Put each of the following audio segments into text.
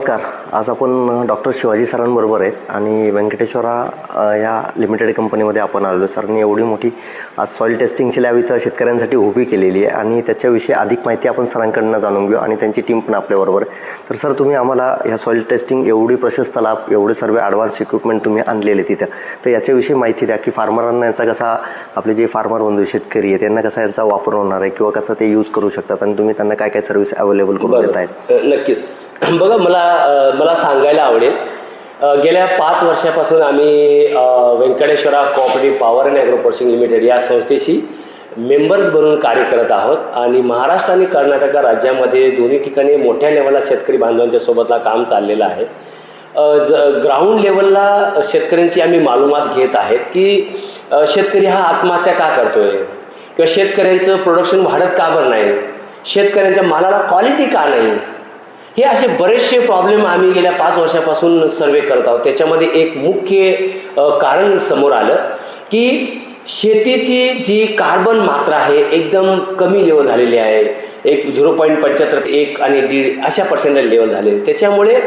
नमस्कार. आज आपण डॉक्टर शिवाजी सरांबरोबर आहेत आणि व्यंकटेश्वरा या लिमिटेड कंपनीमध्ये आपण आलेलो. सरांनी एवढी मोठी आज सॉईल टेस्टिंगची लॅब इथं शेतकऱ्यांसाठी उभी केलेली आहे आणि त्याच्याविषयी अधिक माहिती आपण सरांकडनं जाणून घेऊ आणि त्यांची टीम पण आपल्याबरोबर आहे. तर सर तुम्ही आम्हाला ह्या सॉईल टेस्टिंग एवढी प्रशस्त लाभ एवढे सर्व ॲडव्हान्स इक्विपमेंट तुम्ही आणलेले तिथं. तर याच्याविषयी माहिती द्या की फार्मरांना याचा कसा आपले जे फार्मर बंधू शेतकरी आहे त्यांना कसा यांचा वापर होणार आहे किंवा कसं ते यूज करू शकतात आणि तुम्ही त्यांना काय काय सर्व्हिस अवेलेबल करून देत आहेत. नक्कीच. बघा मला मला सांगायला आवडेल. गेल्या पाच वर्षापासून आम्ही Venkateshwara cooperative power and agro limited या संस्थेशी मेंबर्स बनून कार्य करत आहोत. आणि महाराष्ट्र आणि कर्नाटक राज्यामध्ये दोन्ही ठिकाणी मोठ्या लेवलला शेतकरी बांधवांच्या सोबतला काम चाललेलं आहे. ज ग्राउंड लेवलला शेतकऱ्यांची आम्ही मालूमात घेत आहेत की शेतकरी हा आत्महत्या का करतो आहे किंवा शेतकऱ्यांचं प्रोडक्शन वाढत का बरं नाही? शेतकऱ्यांच्या मालाला क्वालिटी का नाही? हे असे बरेचसे प्रॉब्लेम आम्ही गेल्या पाच वर्षापासून सर्वे करत आहोत. त्याच्यामध्ये एक मुख्य कारण समोर आलं की शेतीची जी कार्बन मात्रा आहे एकदम कमी लेवल झालेली आहे. एक झिरो पॉईंट पंच्याहत्तर एक आणि दीड अशा पर्सेंटेज लेवल झाले. त्याच्यामुळे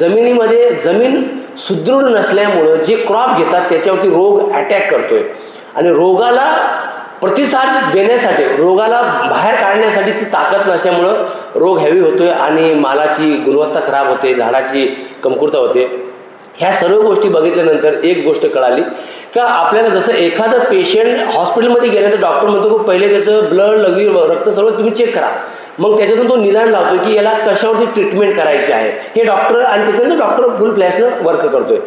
जमिनीमध्ये जमीन सुदृढ नसल्यामुळं जे क्रॉप घेतात त्याच्यावरती रोग अटॅक करतोय. आणि रोगाला प्रतिसाद देण्यासाठी रोगाला बाहेर काढण्यासाठी ती ताकद नसल्यामुळं रोग हॅवी होतोय आणि मालाची गुणवत्ता खराब होते झाडाची कमकुरता होते. ह्या सर्व गोष्टी बघितल्यानंतर एक गोष्ट कळाली का आपल्याला जसं एखादं पेशंट हॉस्पिटलमध्ये गेल्यानंतर डॉक्टर म्हणतो की पहिले त्याचं ब्लड लघवी रक्त सर्व तुम्ही चेक करा. मग त्याच्यातून तो निदान लावतो की याला कशावरती ट्रीटमेंट करायची आहे. हे डॉक्टर आणि त्याच्यानंतर डॉक्टर फुल फ्लॅशनं वर्क करतोय.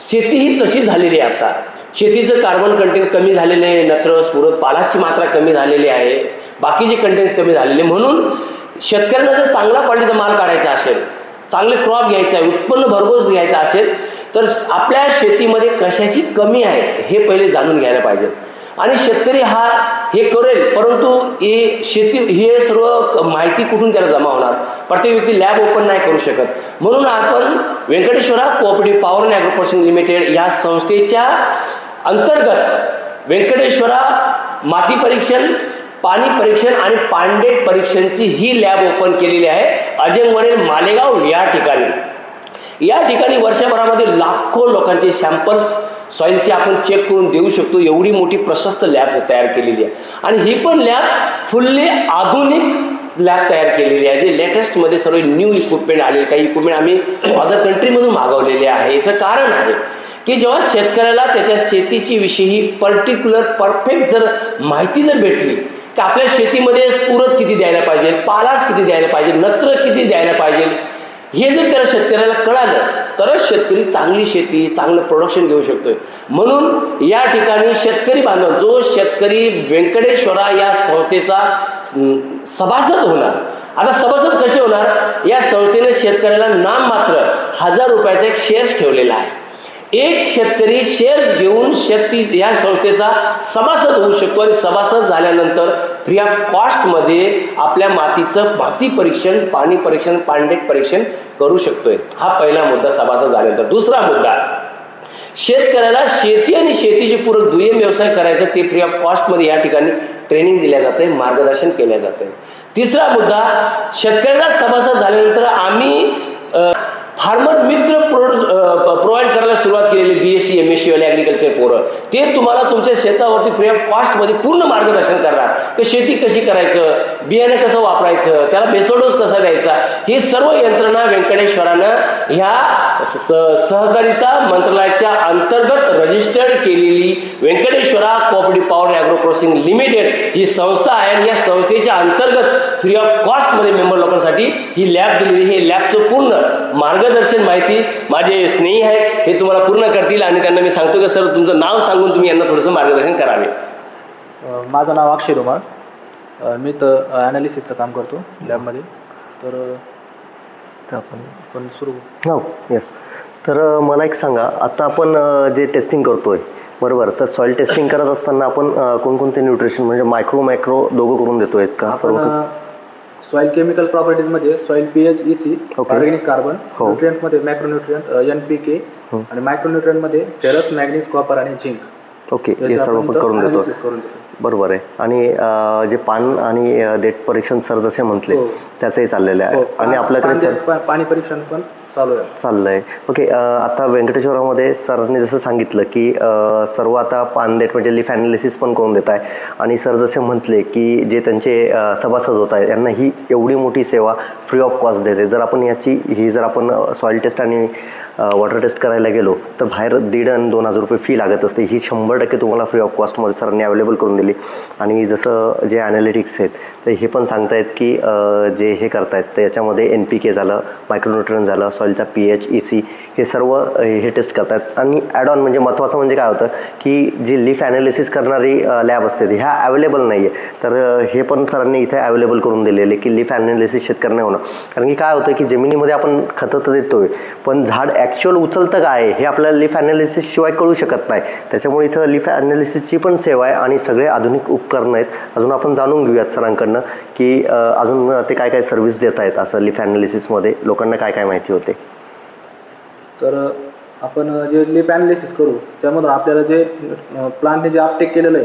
शेती ही तशी झालेली आहे आता. शेतीचं कार्बन कंटेंट कमी झालेलं आहे नत्र स्फुरत पालाची मात्रा कमी झालेली आहे बाकीचे कंटेंट्स कमी झालेले म्हणून शेतकऱ्यांना जर चांगला क्वालिटीचा माल काढायचा असेल चांगले क्रॉप घ्यायचं आहे उत्पन्न भरघोस घ्यायचं असेल तर आपल्या शेतीमध्ये कशाची कमी आहे हे पहिले जाणून घ्यायला पाहिजे. आणि शेतकरी हा हे करेल परंतु हे शेती हे सर्व माहिती कुठून त्याला जमा होणार? प्रत्येक व्यक्ती लॅब ओपन नाही करू शकत. म्हणून आपण Venkateshwara cooperative power and agro limited या संस्थेच्या अंतर्गत व्यंकटेश्वरा माती परीक्षण पाणी परीक्षण आणि पांडेट परीक्षणची ही लॅब ओपन केलेली आहे. अजंगवडील मालेगाव या ठिकाणी. या ठिकाणी वर्षभरामध्ये लाखो लोकांचे सॅम्पल्स सॉईलचे आपण चेक करून देऊ शकतो. एवढी मोठी प्रशस्त लॅब तयार केलेली आहे. आणि ही पण लॅब फुल्ली आधुनिक लॅब तयार केलेली आहे. जे लेटेस्टमध्ये सर्व न्यू इक्विपमेंट आले काही इक्विपमेंट आम्ही अदर कंट्रीमधून मागवलेले आहे. याचं कारण आहे की जेव्हा शेतकऱ्याला त्याच्या शेतीची विषयी पर्टिक्युलर परफेक्ट जर माहिती जर भेटली की आपल्या शेतीमध्ये पुरत किती द्यायला पाहिजे पालास किती द्यायला पाहिजे नत्र किती द्यायला पाहिजे हे जर त्याला शेतकऱ्याला कळालं तरच शेतकरी चांगली शेती चांगलं प्रोडक्शन घेऊ शकतोय. म्हणून या ठिकाणी शेतकरी बांधव जो शेतकरी व्यंकटेश्वरा या संस्थेचा सभासद होणार. आता सभासद कसे होणार? या संस्थेने शेतकऱ्याला नाम मात्र हजार रुपयाचा एक शेअर्स ठेवलेला आहे. एक शेतकरी शेअर्स घेऊन शेती या संस्थेचा सभासद होऊ शकतो आणि सभासद झाल्यानंतर फ्री ऑफ कॉस्टमध्ये आपल्या मातीचं माती परीक्षण पाणी परीक्षण पांडेट परीक्षण करू शकतोय. हा पहिला मुद्दा सभासद झाल्यानंतर. दुसरा मुद्दा शेतकऱ्याला शेती आणि शेतीचे पूरक दुय्यम व्यवसाय करायचा ते फ्री ऑफ कॉस्टमध्ये या ठिकाणी ट्रेनिंग दिल्या जाते मार्गदर्शन केल्या जाते. तिसरा मुद्दा शेतकऱ्याला सभासद झाल्यानंतर आम्ही फार्मर मित्र प्रोव्हाइड करायला सुरुवात केलेली B S C M S C वाले ॲग्रिकल्चर पोरं ते तुम्हाला तुमच्या शेतावरती फ्री ऑफ कॉस्टमध्ये पूर्ण मार्गदर्शन करणार. की शेती कशी करायचं बियाणं कसं वापरायचं त्याला बेसोडोस कसा द्यायचा ही सर्व यंत्रणा व्यंकटेश्वरानं ह्या सहकारिता मंत्रालयाच्या अंतर्गत रजिस्टर्ड केलेली Venkateshwara cooperative power agro processing limited ही संस्था आहे आणि या संस्थेच्या अंतर्गत फ्री ऑफ कॉस्टमध्ये मेंबर लोकांसाठी ही लॅब दिलेली हे लॅबचं पूर्ण मार्ग माहिती माझे स्नेही आहेत हे तुम्हाला पूर्ण करतील आणि त्यांना मी सांगतो की सर तुमचं नाव सांगून तुम्ही यांना थोडंसं मार्गदर्शन करावे. माझं नाव अक्षय धुमाळ मी तर ॲनालिसिसचं काम करतो लॅबमध्ये. तर आपण आपण सुरू हो येस तर मला एक सांगा आता आपण जे टेस्टिंग करतोय बरोबर? तर सॉईल टेस्टिंग करत असताना आपण कोणकोणते न्यूट्रिशन म्हणजे मायक्रो मायक्रो दोघं करून देतोय का? सर्व soil chemical प्रॉपर्टीजमध्ये soil P H E C Okay. Organic carbon हो. न्यूट्रियंटमध्ये मॅक्रोन्यूट्रियंट एन पी के हो. आणि मायक्रोन्यूट्रियंटमध्ये फेरस मॅग्नीज कॉपर आणि झिंक ओके हे सर्व आपण करून देतो. बरोबर आहे. आणि जे पान आणि देठ परीक्षण सर जसे म्हटले हो. त्याचंही चाललेलं आहे. हो, आणि आपल्याकडे सर पाणी परीक्षण पण चालू आहे. चाललं आहे ओके आता व्यंकटेश्वरामध्ये सरांनी जसं सांगितलं की सर्व आता पानदेट म्हणजे लिफ ॲनालिसिस पण करून देत आहे. आणि सर जसे म्हटले की जे त्यांचे सभासद होत आहेत यांना ही एवढी मोठी सेवा फ्री ऑफ कॉस्ट देते. जर आपण याची ही जर आपण सॉईल टेस्ट आणि वॉटर टेस्ट करायला गेलो तर बाहेर दीड आणि दोन हजार रुपये फी लागत असते. ही शंभर टक्के तुम्हाला फ्री ऑफ कॉस्टमध्ये सरांनी अवेलेबल करून दिली. आणि जसं जे ॲनालिटिक्स आहेत तर हे पण सांगतायत की जे हे करतायत तर याच्यामध्ये एन पी के झालं मायक्रोन्युट्रन झालं सॉईलचा पी एच ई सी हे सर्व हे टेस्ट करतात आणि ॲड ऑन म्हणजे महत्त्वाचं म्हणजे काय होतं की जी लिफ ॲनालिसिस करणारी लॅब असते ती ह्या अवेलेबल नाही आहे तर हे पण सरांनी इथे अवेलेबल करून दिलेले की लिफ ॲनालिसिस शेतकऱ्यांना होणं. कारण की काय होतं की जमिनीमध्ये आपण खतं तर देतोय पण झाड ॲक्च्युअल उचलतं काय हे आपल्याला लिफ ॲनालिसिस शिवाय कळू शकत नाही. त्याच्यामुळे इथं लिफ ॲनालिसिसची पण सेवा आहे आणि सगळे आधुनिक उपकरणं आहेत. अजून आपण जाणून घेऊयात सरांकडनं की अजून ते काय काय सर्व्हिस देत आहेत असं लिफ ॲनालिसिसमध्ये लोकांना काय काय माहिती होते. तर आपण जे लिप ॲनालिसिस करू त्यामधून आपल्याला जे प्लांटने जे अपटेक केलेलं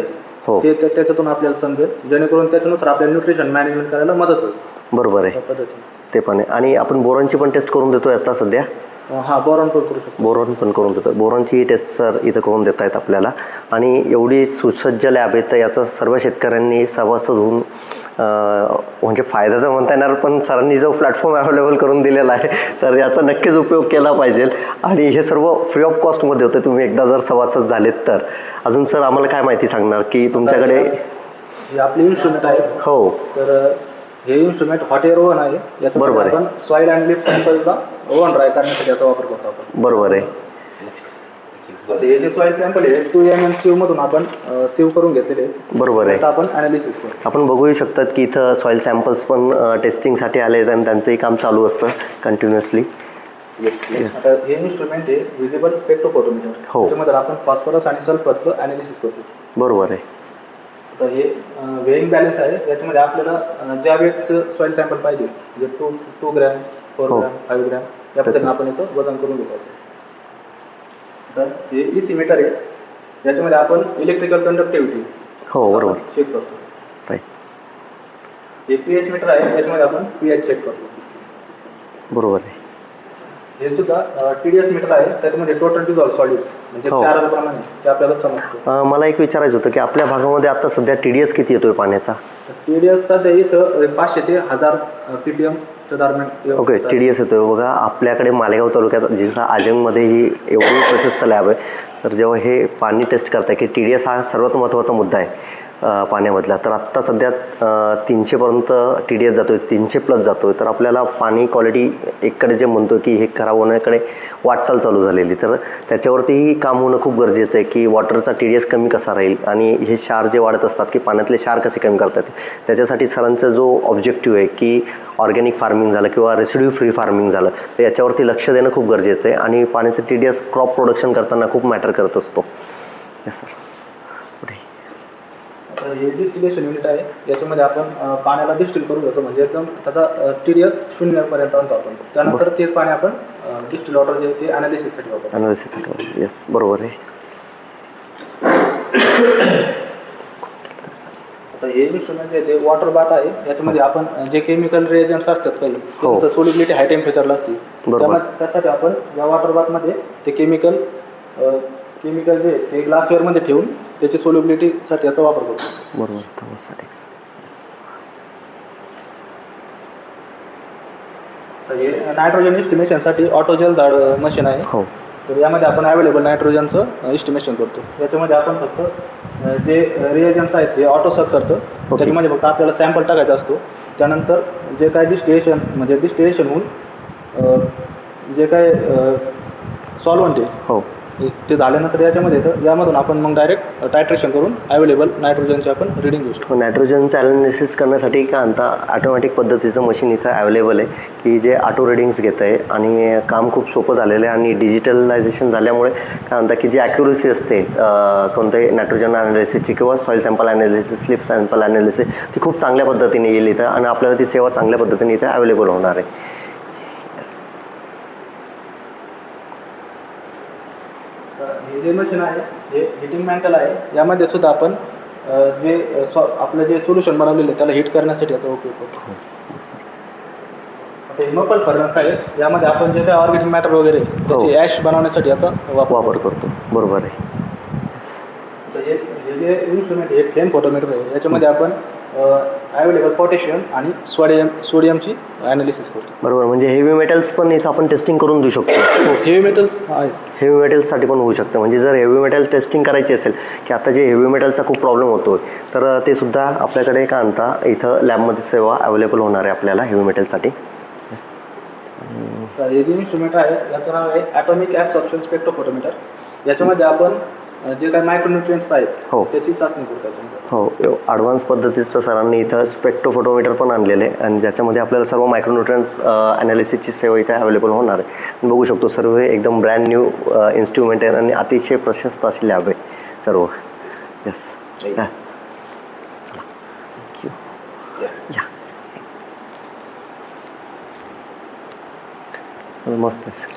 हो. आहे ते त्या- त्याच्यातून आपल्याला समजेल. जेणेकरून त्याच्यानुसार आपल्याला न्यूट्रिशन मॅनेजमेंट करायला मदत होईल. बरोबर आहे. पद्धतीने. ते पण आहे. आणि आपण बोरॉनची पण टेस्ट करून देतोय आता सध्या? अ, हा बोरॉन पण करू शकतो. बोरॉन पण करून देतो बोरॉनची टेस्ट सर इथं करून देत आहेत आपल्याला. आणि एवढी सुसज्ज लॅब आहे तर याचा सर्व शेतकऱ्यांनी सभासद होऊन म्हणजे फायदा तर म्हणता येणार पण सरांनी जो प्लॅटफॉर्म अवेलेबल करून दिलेला आहे तर याचा नक्कीच उपयोग केला पाहिजे. आणि हे सर्व फ्री ऑफ कॉस्टमध्ये होतं तुम्ही एकदा जर सभासद झालेत तर. अजून सर आम्हाला काय माहिती सांगणार की तुमच्याकडे हे आपले इन्स्ट्रुमेंट आहे. हो. तर हे इन्स्ट्रुमेंट हॉट एअर ओव्हन आहे. बरोबर आहे. सॉईल अँड लिप सॅम्पलला ओव्हन ड्राय करण्यासाठी याचा वापर करतो आपण. बरोबर आहे. आता हे जे सॉईल सॅम्पल आहे टू एम एम सीव मधून आपण सीव करून घेतलेले आहेत. बरोबर आहे. आपण अनालिसिस करू. आपण बघूही शकतात की इथं सॉईल सॅम्पल्स पण टेस्टिंगसाठी आले आहेत आणि त्यांचंही काम चालू असतं कंटिन्युअसली. आता हे इन्स्ट्रुमेंट आहे विजिबल स्पेक्ट्रोफोटोमीटर हो. त्याच्यामध्ये आपण फॉस्फरस आणि सल्फरचं अनालिसिस करतो. बरोबर आहे. आता हे वेईंग बॅलन्स आहे याच्यामध्ये आपल्याला अं, ज्या वेटचं सॉईल सॅम्पल पाहिजे म्हणजे टू टू ग्रॅम फोर हो. ग्रॅम फाईव्ह ग्रॅम या पद्धतीने आपण याचं वजन करून घेतो. तर हे ई सी मीटर आहे. याच्यामध्ये आपण इलेक्ट्रिकल कंडक्टिव्हिटी हो बरोबर. चेक करतो. राईट हे पी एच मीटर आहे याच्यामध्ये आपण पी एच चेक करतो. बरोबर आहे. हे सुद्धा टी डी एस मीटर आहे. त्याच्यामध्ये टोटल डिझॉल्व सॉलिड्स म्हणजे हो. चार प्रमाणे ते आपल्याला समजतं. मला एक विचारायचं होतं की आपल्या भागामध्ये आता सध्या टी डी एस किती येतोय पाण्याचा? टी डी एस सध्या इथं पाचशे ते हजार पी टी एमच्या दरम्यान ओके टी डी एस येतोय. बघा आपल्याकडे मालेगाव तालुक्यात जिल्हा आजंगमध्ये ही एवढी प्रशस्त लॅब आहे. तर जेव्हा हे पाणी टेस्ट करताय की टी डी एस हा सर्वात महत्त्वाचा मुद्दा आहे. पाण्यामधला तर आत्ता सध्या तीनशेपर्यंत टी डी एस जातो आहे तीनशे प्लस जातो आहे तर आपल्याला पाणी क्वालिटी एककडे जे म्हणतो की हे खराब होण्याकडे वाटचाल चालू झालेली. तर त्याच्यावरतीही काम होणं खूप गरजेचं आहे की वॉटरचा टी डी एस कमी कसा राहील आणि हे क्षार जे वाढत असतात की पाण्यातले क्षार कसे कमी करतात त्याच्यासाठी सरांचा जो ऑब्जेक्टिव्ह आहे की ऑर्गॅनिक फार्मिंग झालं किंवा रेसिड्यू फ्री फार्मिंग झालं तर याच्यावरती लक्ष देणं खूप गरजेचं आहे आणि पाण्याचं T D S crop production करताना खूप मॅटर करत असतो. येस सर हे डिस्टिलेशन युनिट आहे याच्यामध्ये आपण पाण्याला डिस्टिल करून घेतो. म्हणजे एकदम त्याचा टी डी एस शून्यपर्यंत आणतो आपण. त्यानंतर तेच पाणी आपण डिस्टिल वॉटर जे ते अनालिसिससाठी वापरतो. अनालिसिससाठी येस बरोबर आहे. आता हे इन्स्ट्रुमेंट जे आहे ते वॉटर बाथ आहे. याच्यामध्ये आपण अं, जे केमिकल रिएजंट्स असतात काही हो. त्यांचं सोलिबिलिटी हाय टेम्परेचरला असते. त्यामुळे त्यासाठी आपण या वॉटर बाथमध्ये ते केमिकल केमिकल जे आहे ते ग्लासवेअरमध्ये ठेवून त्याची सोलिबिलिटीसाठी याचा वापर करतो. बरोबर थर्मोस्टॅटिक्स तर हे नायट्रोजन इस्टिमेशनसाठी ऑटोजेल झाड मशीन आहे. हो. तर यामध्ये आपण अवेलेबल नायट्रोजनचं इस्टिमेशन करतो. याच्यामध्ये आपण फक्त अ, जे रिएजन्स आहेत ते ऑटो सक करतं. त्याच्यामध्ये फक्त आपल्याला सॅम्पल टाकायचा असतो. त्यानंतर जे काय डिस्टिलेशन म्हणजे डिस्टिलेशन होऊन अ, जे काय सॉल्वंट आहे हो. ते झाल्यानंतर याच्यामध्ये येतं यामधून आपण मग डायरेक्ट टायट्रेशन करून अवेलेबल नायट्रोजनचे आपण रिडिंग घेऊ शकतो. नायट्रोजनचं ॲनालिसिस करण्यासाठी काय म्हणता ऑटोमॅटिक पद्धतीचं मशीन इथं अवेलेबल आहे की जे ऑटो रिडिंग्स घेतं आहे आणि काम खूप सोपं झालेलं आहे आणि डिजिटलायझेशन झाल्यामुळे काय म्हणतात की जी ॲक्युरसी असते अं, कोणत्याही नायट्रोजन ॲनालिसिसची किंवा soil sample analysis leaf sample analysis ती खूप चांगल्या पद्धतीने येईल इथं आणि आपल्याला ती सेवा चांगल्या पद्धतीने इथं अवेलेबल होणार आहे तर हे जे मशीन आहे हे हिटिंग मॅन्टल आहे यामध्ये सुद्धा आपण जे सॉ आपलं जे सोल्युशन बनवलेलं आहे त्याला हिट करण्यासाठी याचा उपयोग करतो. आता हे मपल फर्नस आहे यामध्ये आपण जे काही ऑर्गॅनिक मॅटर वगैरे त्याची ॲश बनवण्यासाठी याचा वापर वापर करतो. बरोबर आहे. तर हे हे जे इन्स्ट्रुमेंट आहे फ्लेम फोटोमीटर आहे याच्यामध्ये आपण अवेलेबल पोटॅशियम आणि सोडियम सोडियमची ॲनालिसिस करतो. बरोबर म्हणजे हेवी मेटल्स पण इथं आपण टेस्टिंग करून देऊ शकतो. हेवी मेटल्स आहेच. हेवी मेटल्ससाठी पण होऊ शकतं. म्हणजे जर हेवी मेटल टेस्टिंग करायची असेल की आता जे हेवी मेटलचा खूप प्रॉब्लेम होतो तर ते सुद्धा आपल्याकडे का आणता? इथं लॅबमध्ये सेवा अवेलेबल होणार आहे आपल्याला हेवी मेटलसाठी हे जे इन्स्ट्रुमेंट आहे याचं नाव आहे ॲटॉमिक ॲब्सॉर्प्शन स्पेक्ट्रोफोटोमीटर याच्यामध्ये आपण जे काही मायक्रोन्युट्रिएंट्स आहेत हो. त्याची चाचणी हो ॲडव्हान्स पद्धतीचं सरांनी इथं स्पेक्ट्रोफोटोमीटर पण आणलेलं आहे. आणि ज्याच्यामध्ये आपल्याला सर्व मायक्रोन्युट्रन्स ॲनालिसिसची सेवा इथे अवेलेबल होणार आहे. बघू शकतो सर्व हे एकदम ब्रँड न्यू इन्स्ट्रुमेंट आहे आणि अतिशय प्रशस्त अशी लॅब आहे सर्व. येस चला थँक्यू या मस्त आहे.